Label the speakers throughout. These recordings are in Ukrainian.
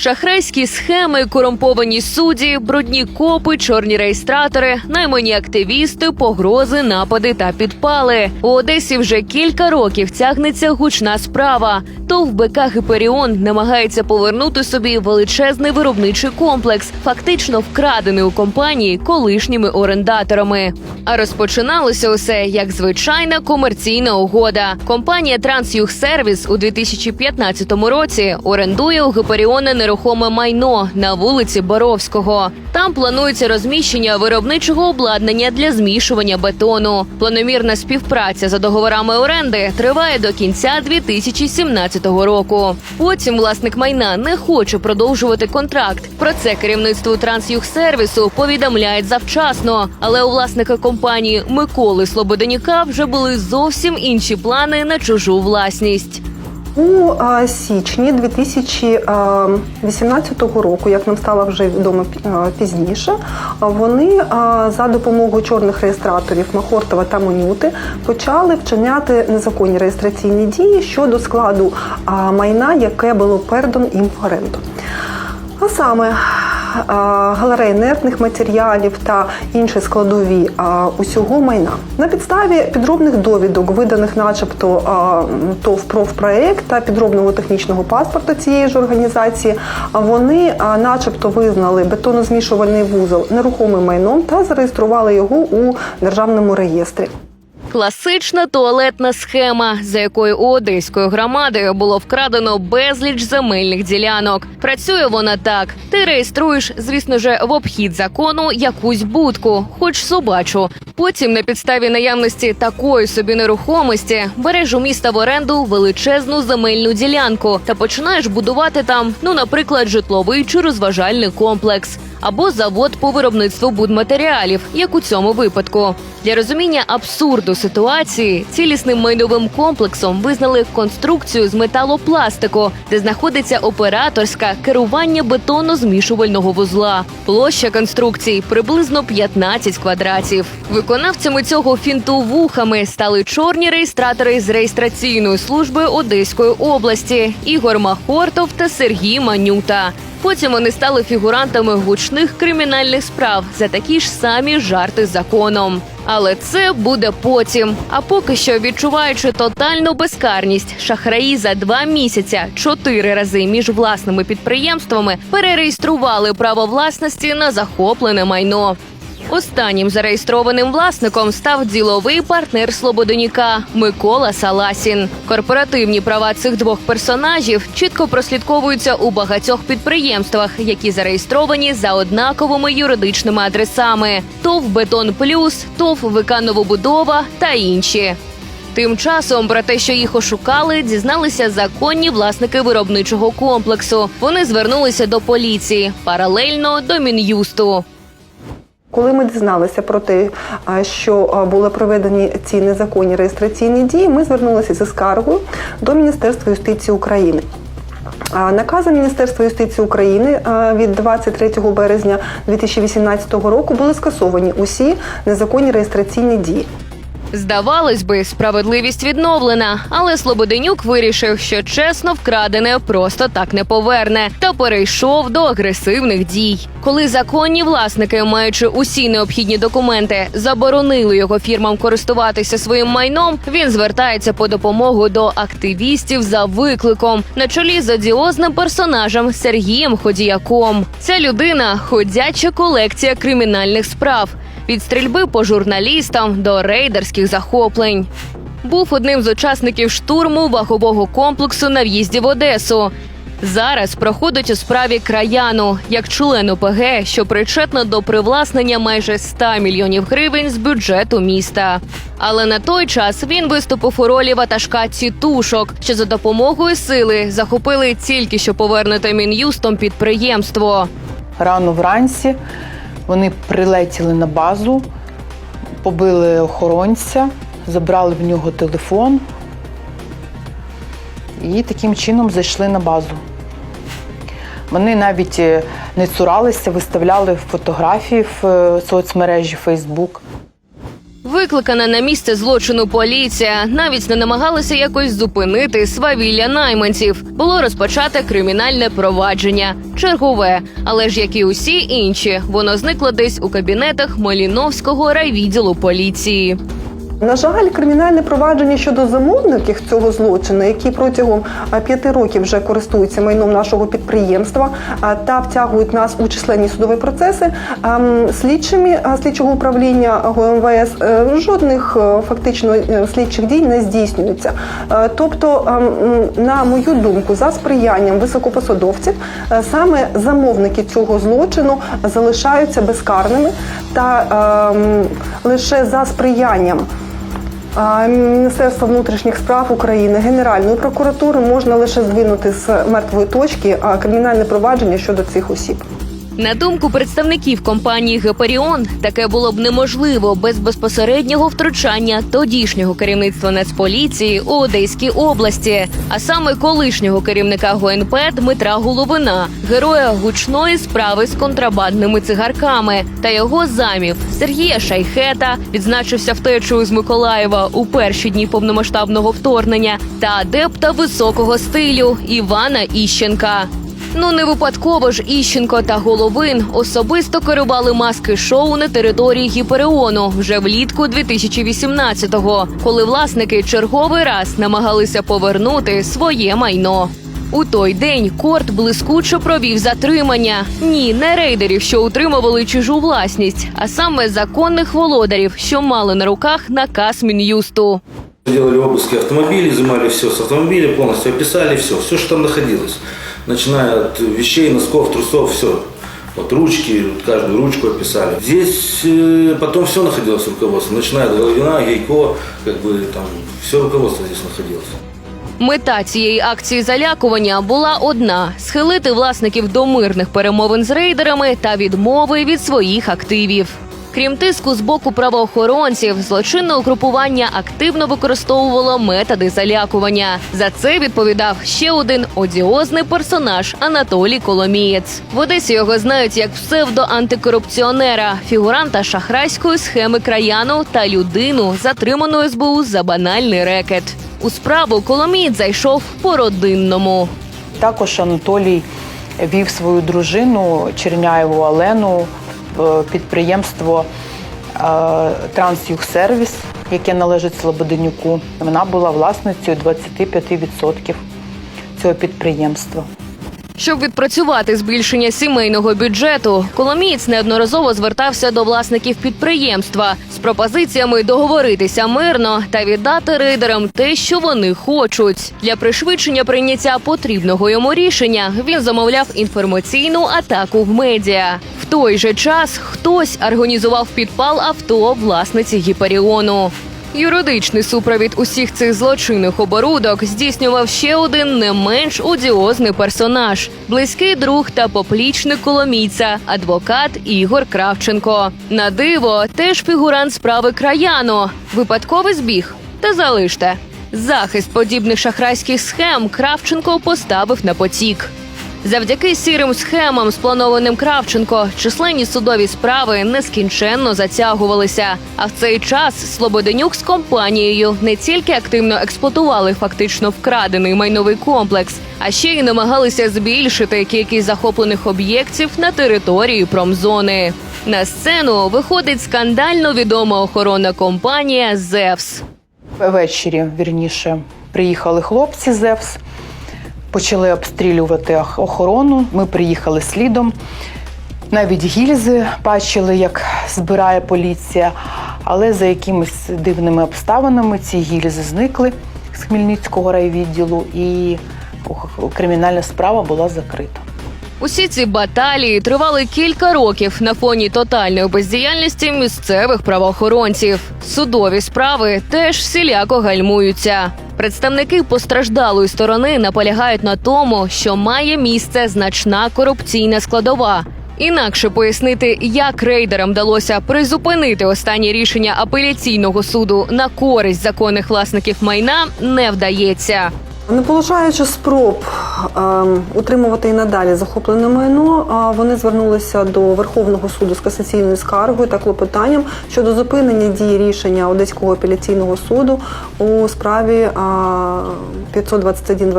Speaker 1: Шахрайські схеми, корумповані судді, брудні копи, чорні реєстратори, наймані активісти, погрози, напади та підпали. У Одесі вже кілька років тягнеться гучна справа. ТОВ БК Гіперіон намагається повернути собі величезний виробничий комплекс, фактично вкрадений у компанії колишніми орендаторами. А розпочиналося усе як звичайна комерційна угода. Компанія Трансюгсервіс у 2015 році орендує у Гіперіона нерухоме майно на вулиці Боровського. Там планується розміщення виробничого обладнання для змішування бетону. Планомірна співпраця за договорами оренди триває до кінця 2017 року. Потім власник майна не хоче продовжувати контракт. Про це керівництву Трансюгсервісу повідомляють завчасно. Але у власника компанії Миколи Слободеніка вже були зовсім інші плани на чужу власність.
Speaker 2: У січні 2018 року, як нам стало вже відомо пізніше, вони за допомогою чорних реєстраторів Махортова та Монюти почали вчиняти незаконні реєстраційні дії щодо складу майна, яке було передано їм в оренду. А саме галереї інертних матеріалів та інші складові усього майна. На підставі підробних довідок, виданих начебто а, ТОВ «Профпроект» та підробного технічного паспорта цієї ж організації, вони начебто визнали бетонозмішувальний вузол нерухомим майном та зареєстрували його у державному реєстрі.
Speaker 1: Класична туалетна схема, за якою у одеської громади було вкрадено безліч земельних ділянок. Працює вона так: ти реєструєш, звісно ж, в обхід закону якусь будку, хоч собачу. Потім на підставі наявності такої собі нерухомості береш у міста в оренду величезну земельну ділянку та починаєш будувати там, ну, наприклад, житловий чи розважальний комплекс. Або завод по виробництву будматеріалів, як у цьому випадку. Для розуміння абсурду ситуації цілісним майновим комплексом визнали конструкцію з металопластику, де знаходиться операторська керування бетонно-змішувального вузла. Площа конструкції приблизно 15 квадратів. Виконавцями цього фінту вухами стали чорні реєстратори з реєстраційної служби Одеської області Ігор Махортов та Сергій Манюта. Потім вони стали фігурантами гучних кримінальних справ за такі ж самі жарти законом. Але це буде потім. А поки що, відчуваючи тотальну безкарність, шахраї за два місяця чотири рази між власними підприємствами перереєстрували право власності на захоплене майно. Останнім зареєстрованим власником став діловий партнер Слободеніка Микола Саласін. Корпоративні права цих двох персонажів чітко прослідковуються у багатьох підприємствах, які зареєстровані за однаковими юридичними адресами: ТОВ Бетон Плюс, ТОВ ВК Новобудова та інші. Тим часом про те, що їх ошукали, дізналися законні власники виробничого комплексу. Вони звернулися до поліції паралельно до мін'юсту.
Speaker 2: Коли ми дізналися про те, що були проведені ці незаконні реєстраційні дії, ми звернулися зі скаргою до Міністерства юстиції України. Накази Міністерства юстиції України від 23 березня 2018 року були скасовані усі незаконні реєстраційні дії.
Speaker 1: Здавалось би, справедливість відновлена, але Слободенюк вирішив, що чесно вкрадене просто так не поверне, та перейшов до агресивних дій. Коли законні власники, маючи усі необхідні документи, заборонили його фірмам користуватися своїм майном, він звертається по допомогу до активістів за викликом на чолі з одіозним персонажем Сергієм Ходіяком. Ця людина ходяча колекція кримінальних справ від стрільби по журналістам до рейдерських захоплень. Був одним з учасників штурму вагового комплексу на в'їзді в Одесу. Зараз проходить у справі краяну як член ОПГ, що причетно до привласнення майже 100 мільйонів гривень з бюджету міста. Але на той час він виступив у ролі ватажка тітушок, що за допомогою сили захопили тільки що повернуте мін'юстом підприємство.
Speaker 3: Рано вранці вони прилетіли на базу, побили охоронця, забрали в нього телефон і таким чином зайшли на базу. Вони навіть е, не цуралися, виставляли фотографії в е, соцмережі Facebook.
Speaker 1: Викликана на місце злочину поліція навіть не намагалася якось зупинити свавілля найманців. Було розпочате кримінальне провадження, чергове, але ж як і усі інші, воно зникло десь у кабінетах Маліновського райвідділу поліції.
Speaker 2: На жаль, кримінальне провадження щодо замовників цього злочину, які протягом п'яти років вже користуються майном нашого підприємства та втягують нас у численні судові процеси, слідчими слідчого управління ГУМВС е, жодних е, фактично е, слідчих дій не здійснюється. Тобто, на мою думку, за сприянням високопосадовців саме замовники цього злочину залишаються безкарними та лише за сприянням. Міністерства внутрішніх справ України, Генеральної прокуратури можна лише здвинути з мертвої точки кримінальне провадження щодо цих осіб.
Speaker 1: На думку представників компанії Геперіон, таке було б неможливо без безпосереднього втручання тодішнього керівництва Нацполіції у Одеській області, а саме колишнього керівника ГУНП Дмитра Головина, героя гучної справи з контрабандними цигарками, та його замів Сергія Шайхета відзначився втечею з Миколаєва у перші дні повномасштабного вторгнення та адепта високого стилю Івана Іщенка. Ну не випадково ж Іщенко та Головин особисто керували маски шоу на території Гіперіону вже влітку 2018-го, коли власники черговий раз намагалися повернути своє майно. У той день корт блискуче провів затримання. Ні, не рейдерів, що утримували чужу власність, а саме законних володарів, що мали на руках наказ мін'юсту.
Speaker 4: Делали обыски автомобилей, изымали все с автомобиля, полностью описали все, все, что там находилось. Начиная от вещей, носков, трусов, все. Вот ручки, вот каждую ручку описали. Здесь э, потом все находилось в руководстве, начиная от Головина, Гейко, как бы там все руководство здесь находилось.
Speaker 1: Мета цієї акції залякування була одна: схилити власників до мирних перемовин з рейдерами та відмови від своїх активів. Крім тиску з боку правоохоронців, злочинне угрупування активно використовувало методи залякування. За це відповідав ще один одіозний персонаж Анатолій Коломієць. В Одесі його знають як псевдоантикорупціонера, фігуранта шахрайської схеми краяну та людину, затриману СБУ за банальний рекет. У справу Коломієць зайшов по родинному.
Speaker 3: Також Анатолій вів свою дружину Черняєву Олену підприємство е, Трансюгсервіс, яке належить Слободенюку. Вона була власницею 25% цього підприємства.
Speaker 1: Щоб відпрацювати збільшення сімейного бюджету, Коломієць неодноразово звертався до власників підприємства з пропозиціями договоритися мирно та віддати рейдерам те, що вони хочуть. Для пришвидшення прийняття потрібного йому рішення він замовляв інформаційну атаку в медіа. Той же час хтось організував підпал авто власниці Гіперіону. Юридичний супровід усіх цих злочинних оборудок здійснював ще один не менш одіозний персонаж близький друг та поплічник коломійця, адвокат Ігор Кравченко. На диво, теж фігурант справи краяно. Випадковий збіг. Та залиште. Захист подібних шахрайських схем Кравченко поставив на потік. Завдяки сірим схемам, спланованим Кравченко, численні судові справи нескінченно затягувалися. А в цей час Слободенюк з компанією не тільки активно експлуатували фактично вкрадений майновий комплекс, а ще й намагалися збільшити кількість захоплених об'єктів на території промзони. На сцену виходить скандально відома охоронна компанія ЗЕВС.
Speaker 3: Ввечері, вірніше, приїхали хлопці з ЕВС, почали обстрілювати охорону. Ми приїхали слідом. Навіть гільзи бачили, як збирає поліція, але за якимись дивними обставинами ці гільзи зникли з Хмельницького райвідділу, і кримінальна справа була закрита.
Speaker 1: Усі ці баталії тривали кілька років на фоні тотальної бездіяльності місцевих правоохоронців. Судові справи теж всіляко гальмуються. Представники постраждалої сторони наполягають на тому, що має місце значна корупційна складова. Інакше пояснити, як рейдерам вдалося призупинити останнє рішення апеляційного суду на користь законних власників майна, не вдається.
Speaker 2: Не полишаючи спроб ем, утримувати і надалі захоплене майно, вони звернулися до Верховного суду з касаційною скаргою та клопотанням щодо зупинення дії рішення Одеського апеляційного суду у справі а, 521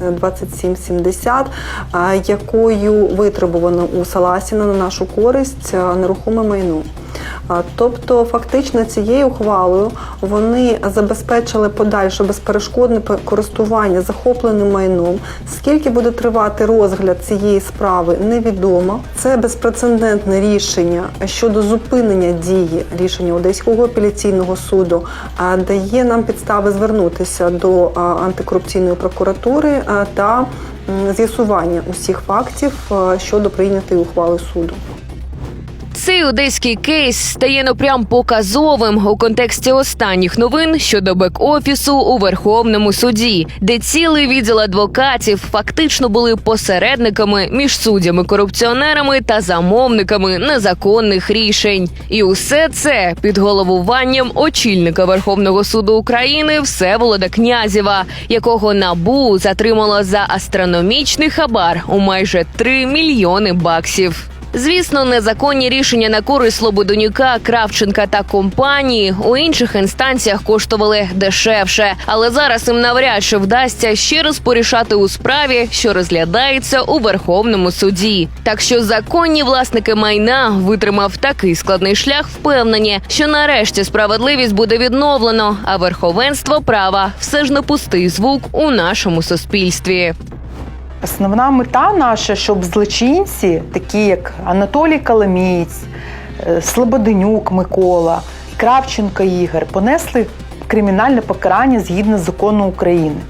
Speaker 2: 27 70, а, якою витребувано у Саласіна на нашу користь нерухоме майно. Тобто, фактично цією ухвалою вони забезпечили подальше безперешкодне користування захопленим майном. Скільки буде тривати розгляд цієї справи, невідомо. Це безпрецедентне рішення щодо зупинення дії рішення Одеського апеляційного суду дає нам підстави звернутися до антикорупційної прокуратури та з'ясування усіх фактів щодо прийнятої ухвали суду.
Speaker 1: Цей одеський кейс стає ну прям показовим у контексті останніх новин щодо бек-офісу у Верховному суді, де цілий відділ адвокатів фактично були посередниками між суддями-корупціонерами та замовниками незаконних рішень. І усе це під головуванням очільника Верховного суду України Всеволода Князєва, якого набу затримало за астрономічний хабар у майже 3 мільйони баксів. Звісно, незаконні рішення на користь Слободонюка, Кравченка та компанії у інших інстанціях коштували дешевше, але зараз їм навряд чи вдасться ще раз порішати у справі, що розглядається у Верховному суді. Так що законні власники майна, витримав такий складний шлях, впевнені, що нарешті справедливість буде відновлено, а верховенство права все ж не пустий звук у нашому суспільстві.
Speaker 3: Основна мета наша, щоб злочинці, такі як Анатолій Каламієць, е, Слободенюк Микола, Кравченко Ігор, понесли кримінальне покарання згідно з закону України.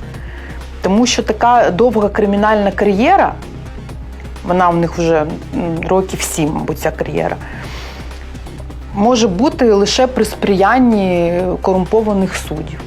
Speaker 3: Тому що така довга кримінальна кар'єра, вона в них вже років сім, мабуть, ця кар'єра, може бути лише при сприянні корумпованих суддів.